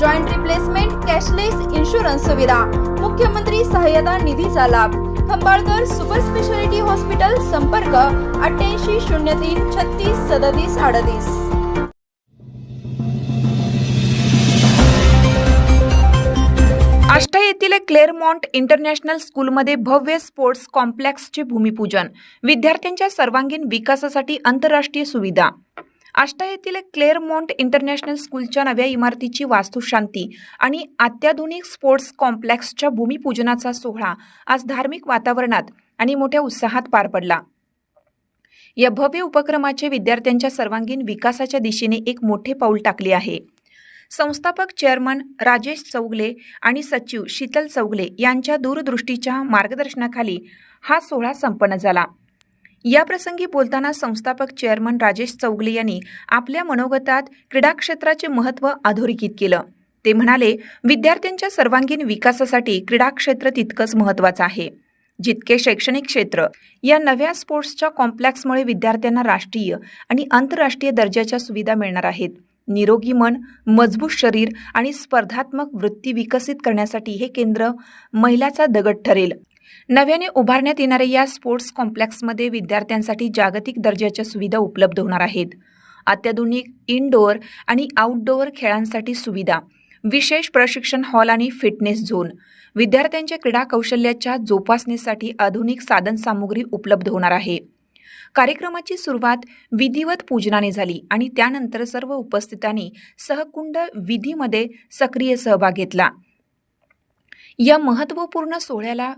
joint replacement cashless insurance सुविधा मुख्यमंत्री सहाय्यता निधीचा लाभ. खंबाळकर सुपर स्पेशालिटी हॉस्पिटल संपर्क अठ्ठ्याऐंशी शून्य तीन छत्तीस सदतीस अडतीस. आष्टा येथील क्लेअरमॉन्ट इंटरनॅशनल स्कूलमध्ये भव्य स्पोर्ट्स कॉम्प्लेक्सचे भूमिपूजन. विद्यार्थ्यांच्या सर्वांगीण विकासासाठी आंतरराष्ट्रीय सुविधा. आष्टा येथील क्लेअरमॉन्ट इंटरनॅशनल स्कूलच्या नव्या इमारतीची वास्तुशांती आणि अत्याधुनिक स्पोर्ट्स कॉम्प्लेक्सच्या भूमिपूजनाचा सोहळा आज धार्मिक वातावरणात आणि मोठ्या उत्साहात पार पडला. या भव्य उपक्रमाचे विद्यार्थ्यांच्या सर्वांगीण विकासाच्या दिशेने एक मोठे पाऊल टाकले आहे. संस्थापक चेअरमन राजेश चौगले आणि सचिव शीतल चौगले यांच्या दूरदृष्टीच्या मार्गदर्शनाखाली हा सोहळा संपन्न झाला. याप्रसंगी बोलताना संस्थापक चेअरमन राजेश चौगले यांनी आपल्या मनोगतात क्रीडा क्षेत्राचे महत्त्व अधोरेखित केलं. ते म्हणाले विद्यार्थ्यांच्या सर्वांगीण विकासासाठी क्रीडा क्षेत्र तितकंच महत्त्वाचं आहे. जितके शैक्षणिक क्षेत्र या नव्या स्पोर्ट्सच्या कॉम्प्लेक्समुळे विद्यार्थ्यांना राष्ट्रीय आणि आंतरराष्ट्रीय दर्जाच्या सुविधा मिळणार आहेत. निरोगी मन मजबूत शरीर आणि स्पर्धात्मक वृत्ती विकसित करण्यासाठी हे केंद्र महिलाचा दगड ठरेल. नव्याने उभारण्यात येणाऱ्या या स्पोर्ट्स कॉम्प्लेक्समध्ये विद्यार्थ्यांसाठी जागतिक दर्जाच्या सुविधा उपलब्ध होणार आहेत. अत्याधुनिक इनडोअर आणि आउटडोअर खेळांसाठी सुविधा विशेष प्रशिक्षण हॉल आणि फिटनेस झोन विद्यार्थ्यांच्या क्रीडा कौशल्याच्या जोपासनेसाठी आधुनिक साधनसामुग्री उपलब्ध होणार आहे. कार्यक्रमाची सुरुवात विधिवत पूजनाने झाली आणि त्यानंतर सर्व उपस्थितांनी सहकुंड विधीमध्ये सक्रिय सहभाग घेतला. या महत्त्वपूर्ण सोहळ्याला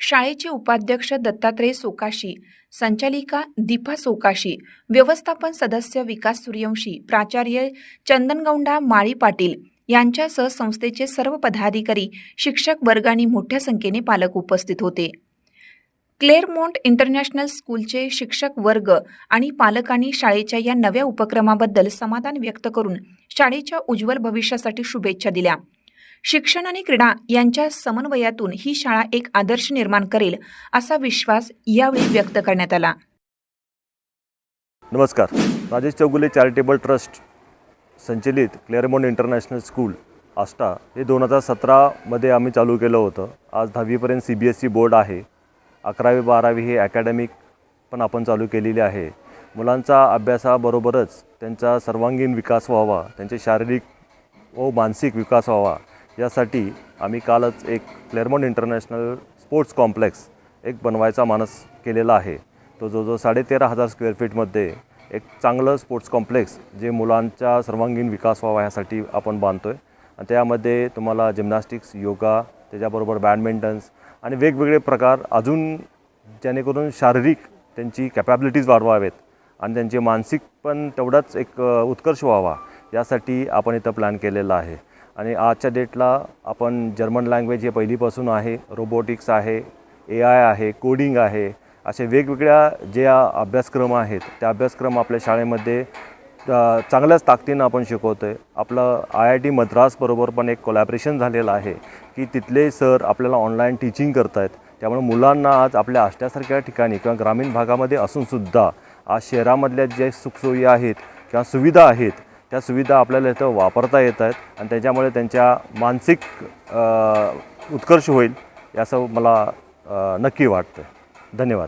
शाळेचे उपाध्यक्ष दत्तात्रय सोकाशी संचालिका दीपा सोकाशी व्यवस्थापन सदस्य विकास सूर्यवंशी प्राचार्य चंदनगौंडा माळी पाटील यांच्यासह संस्थेचे सर्व पदाधिकारी शिक्षक वर्ग आणि मोठ्या संख्येने पालक उपस्थित होते. क्लेअरमोंट इंटरनॅशनल स्कूलचे शिक्षक वर्ग आणि पालकांनी शाळेच्या या नव्या उपक्रमाबद्दल समाधान व्यक्त करून शाळेच्या उज्ज्वल भविष्यासाठी शुभेच्छा दिल्या. शिक्षण आणि क्रीडा यांच्या समन्वयातून ही शाळा एक आदर्श निर्माण करेल असा विश्वास यावेळी व्यक्त करण्यात आला. नमस्कार. राजेश चौगुले चॅरिटेबल ट्रस्ट संचलित क्लेअरमोन इंटरनॅशनल स्कूल आष्टा. हे दोन हजार सतरामध्ये आम्ही चालू केलं होतं. आज दहावीपर्यंत C B S E board आहे. अकरावी बारावी हे अकॅडमिक पण आपण चालू केलेली आहे. मुलांचा अभ्यासाबरोबरच त्यांचा सर्वांगीण विकास व्हावा त्यांचे शारीरिक व मानसिक विकास व्हावा यासाठी आम्ही कालच एक क्लेअरमॉन इंटरनॅशनल स्पोर्ट्स कॉम्प्लेक्स एक बनवायचा मानस केलेला आहे. तो जवळजवळ साडेतेरा हजार स्क्वेअर फीटमध्ये एक चांगलं स्पोर्ट्स कॉम्प्लेक्स जे मुलांचा सर्वांगीण विकास व्हावा यासाठी आपण बांधतो आहे आणि त्यामध्ये तुम्हाला जिम्नॅस्टिक्स योगा त्याच्याबरोबर बॅडमिंटन्स आणि वेगवेगळे प्रकार अजून जेणेकरून शारीरिक त्यांची कॅपॅबिलिटीज वाढवावेत आणि त्यांचे मानसिक पण तेवढाच एक उत्कर्ष व्हावा यासाठी आपण इथं प्लॅन केलेला आहे. आणि आजच्या डेटला आपण जर्मन लँग्वेज हे पहिलीपासून आहे रोबोटिक्स आहे ए आय आहे कोडिंग आहे असे वेगवेगळ्या जे अभ्यासक्रम आहेत त्या अभ्यासक्रम आपल्या शाळेमध्ये चांगल्याच ताकदीनं आपण शिकवतो आहे आपलं आय आय टी मद्रासबरोबर पण एक कोलॅबरेशन झालेलं आहे की तिथले सर आपल्याला ऑनलाईन टीचिंग करत आहेत त्यामुळे मुलांना आज आपल्या आष्ट्यासारख्या ठिकाणी किंवा ग्रामीण भागामध्ये असूनसुद्धा आज शहरामधल्या ज्या सुखसोयी आहेत किंवा सुविधा आहेत त्या सुविधा आपल्याला इथं वापरता येत आहेत आणि त्याच्यामुळे त्यांच्या मानसिक उत्कर्ष होईल याचं मला नक्की वाटतं धन्यवाद.